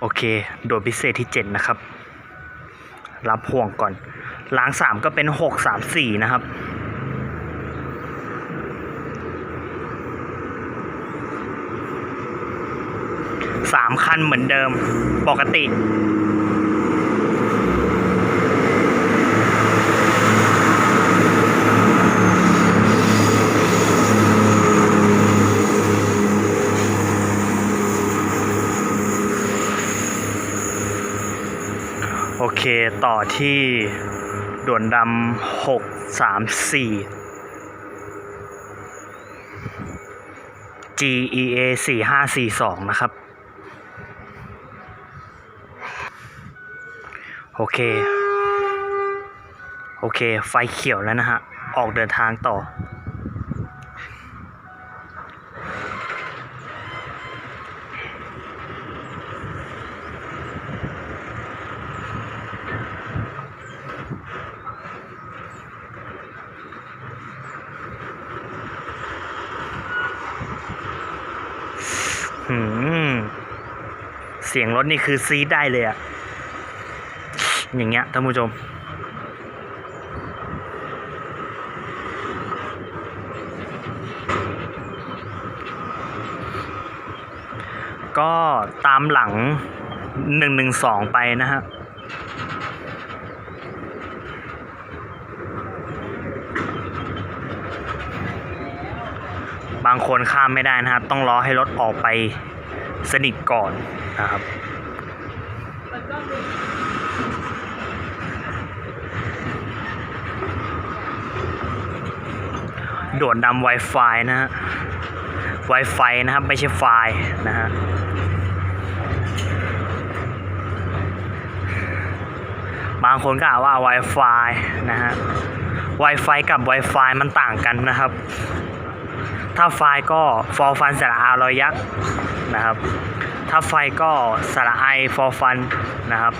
โอเค โดดพิเศษที่เจ็ดนะครับ รับห่วงก่อน ล้างสามก็เป็นหกสามสี่นะครับ สามคันเหมือนเดิมปกติ เคต่อที่ด่วนดำหกสามสี่ GEA สี่ห้าสี่สองนะครับ โอเค โอเค ไฟเขียวแล้วนะฮะ ออกเดินทางต่อ เสียงรถนี่คือซีดได้เลยอะอย่างเงี้ยท่านผู้ชม ก็ตามหลังหนึ่งหนึ่งสองไปนะฮะ บางคนข้ามไม่ได้นะครับ ต้องรอให้รถออกไปสนิทก่อนนะครับโดดนำ Wi-Fi นะฮะ Wi-Fi นะครับ ไม่ใช่ไฟล์นะฮะบางคนก็อ่าว่า Wi-Fi นะฮะ Wi-Fi กับ Wi-Fi มันต่างกันนะครับ ถ้าไฟล์ก็ฟอร์ฟันสระอารอยักษ์นะครับ ถ้าไฟก็สระไอฟอร์ฟันนะครับ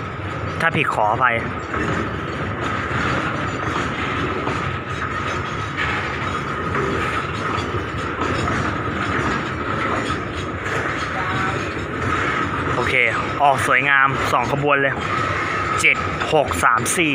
ถ้าผิดขออภัยโอเค ออกสวยงามสองขบวนเลยเจ็ดหกสามสี่